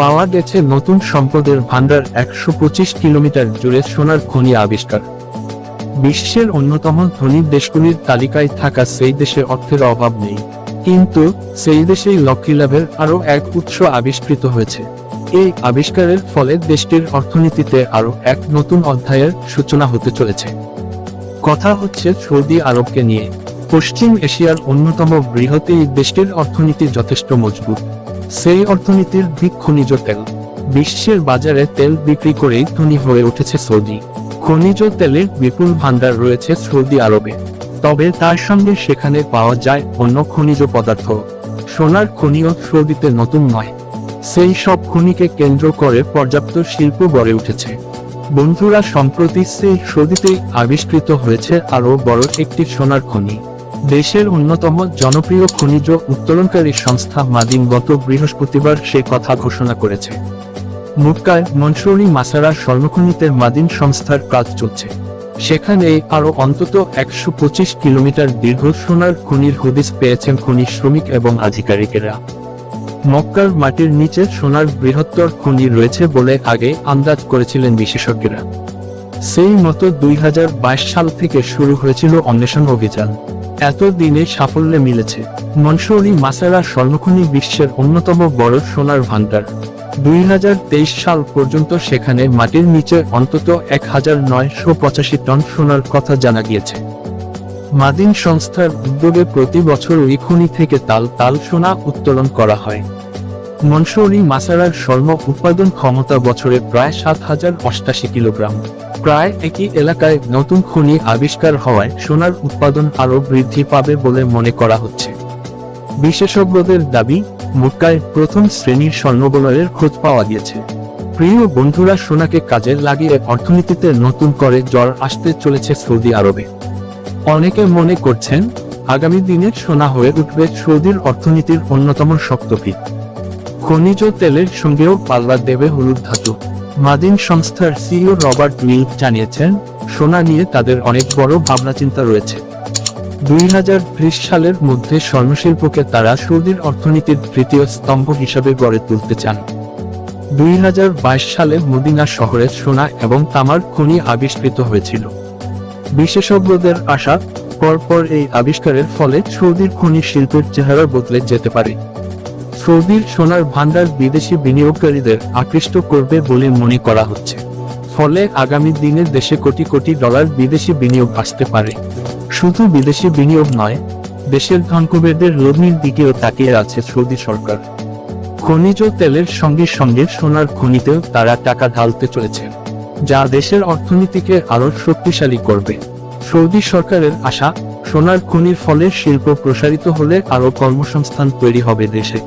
পাওয়া গেছে নতুন সম্পদের ভান্ডার একশো পঁচিশ কিলোমিটার জুড়ে সোনার খনি আবিষ্কার। বিশ্বের অন্যতম ধনী দেশগুলির তালিকায় থাকা সেই দেশে অর্থের অভাব নেই। কিন্তু সেই দেশেই লক্ষ্মী লাভের আরও এক উৎস আবিষ্কৃত হয়েছে। এই আবিষ্কারের ফলে দেশটির অর্থনীতিতে আরও এক নতুন অধ্যায়ের সূচনা হতে চলেছে। কথা হচ্ছে সৌদি আরবকে নিয়ে। পশ্চিম এশিয়ার অন্যতম বৃহৎ এই দেশটির অর্থনীতি যথেষ্ট মজবুত। সেই অর্থনীতির দিক খনিজ তেল। বিশ্বের বাজারে তেল বিক্রি করেই ধনী হয়ে উঠেছে সৌদি। খনিজ তেলের বিপুল ভান্ডার রয়েছে সৌদি আরবে। তবে তার সঙ্গে সেখানে পাওয়া যায় অন্য খনিজ পদার্থ। সোনার খনিও সৌদিতে নতুন নয়। সেই সব খনিকে কেন্দ্র করে পর্যাপ্ত শিল্প গড়ে উঠেছে। বন্ধুরা, সম্প্রতি সেই সৌদিতেই আবিষ্কৃত হয়েছে আরও বড় একটি সোনার খনি। দেশের অন্যতম জনপ্রিয় খনিজ উত্তোলনকারী সংস্থা মাদিন গত বৃহস্পতিবার সে কথা ঘোষণা করেছে। মুক্কায় মনসুরি মাসারা স্বর্ণখনিতে মাদিন সংস্থার কাজ চলছে। সেখানে আরও অন্তত একশো পঁচিশ কিলোমিটার দীর্ঘ সোনার খনির হদিস পেয়েছেন খনি শ্রমিক এবং আধিকারিকেরা। মক্কার মাটির নিচে সোনার বৃহত্তর খনি রয়েছে বলে আগে আন্দাজ করেছিলেন বিশেষজ্ঞরা। সেই মতো দুই হাজার বাইশ সাল থেকে শুরু হয়েছিল অন্বেষণ অভিযান। এত দিনে সাফল্যে মিলেছে। মনসুরি মাসারা স্বর্ণখনি বিশ্বের অন্যতম বড় সোনার ভান্ডার দুই হাজার তেইশ সাল পর্যন্ত সেখানে মাটির নিচে অন্তত এক হাজার নয়শো পঁচাশি টন সোনার কথা জানা গিয়েছে। মাদিন সংস্থার উদ্যোগে প্রতি বছর ওই খনি থেকে তাল তাল সোনা উত্তোলন করা হয়। মনসুরি মাসারার স্বর্ণ উৎপাদন ক্ষমতা বছরে প্রায় সাত হাজার অষ্টাশি কিলোগ্রাম। প্রায় একই এলাকায় নতুন খনি আবিষ্কার হওয়ায় সোনার উৎপাদন আরও বৃদ্ধি পাবে বলে মনে করা হচ্ছে। বিশেষজ্ঞদের দাবি, মুক্কায় প্রথম শ্রেণির স্বর্ণবলয়ের খোঁজ পাওয়া গিয়েছে। প্রিয় বন্ধুরা, সোনাকে কাজে লাগিয়ে অর্থনীতিতে নতুন করে জ্বর আসতে চলেছে সৌদি আরবে। অনেকে মনে করছেন, আগামী দিনে সোনা হয়ে উঠবে সৌদির অর্থনীতির অন্যতম শক্তভিত খনিজ তেলের সঙ্গেও পাল্লা দেবে হলুদ ধাতু। মাদিন সংস্থার সিইও রবার্ট মিল জানিয়েছেন, সোনা নিয়ে তাদের অনেক বড় ভাবনা চিন্তা রয়েছে। দুই হাজার ত্রিশ সালের মধ্যে স্বর্ণশিল্পকে তারা সৌদির অর্থনীতির তৃতীয় স্তম্ভ হিসাবে গড়ে তুলতে চান। দুই হাজার বাইশ সালে মদিনা শহরে সোনা এবং তামার খনি আবিষ্কৃত হয়েছিল। বিশেষজ্ঞদের আশা, পরপর এই আবিষ্কারের ফলে সৌদির খনি শিল্পের চেহারা বদলে যেতে পারে। সৌদির সোনার ভান্ডার বিদেশি বিনিয়োগকারীদের আকৃষ্ট করবে বলে মনে করা হচ্ছে। ফলে আগামী দিনে দেশে কোটি কোটি ডলার বিদেশি বিনিয়োগ আসতে পারে। শুধু বিদেশি বিনিয়োগ নয়, দেশের ধনকুবেরদের লগ্নির দিকেও তাকিয়ে আছে সৌদি সরকার। খনিজ তেলের সঙ্গে সঙ্গে সোনার খনিতেও তারা টাকা ঢালতে চলেছে, যা দেশের অর্থনীতিকে আরও শক্তিশালী করবে। সৌদি সরকারের আশা, সোনার খনির ফলে শিল্প প্রসারিত হলে আরও কর্মসংস্থান তৈরি হবে দেশে।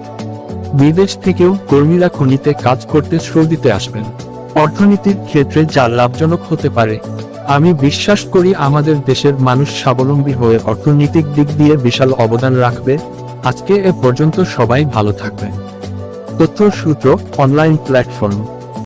বিদেশ থেকেও কর্মীরা খনিতে কাজ করতে সৌদিতে আসবেন। অর্থনীতির ক্ষেত্রে যা লাভজনক হতে পারে, আমি বিশ্বাস করি আমাদের দেশের মানুষ স্বাবলম্বী হয়ে অর্থনৈতিক দিক দিয়ে বিশাল অবদান রাখবে। আজকে এ পর্যন্ত সবাই ভালো থাকবে তথ্য সূত্র অনলাইন প্ল্যাটফর্ম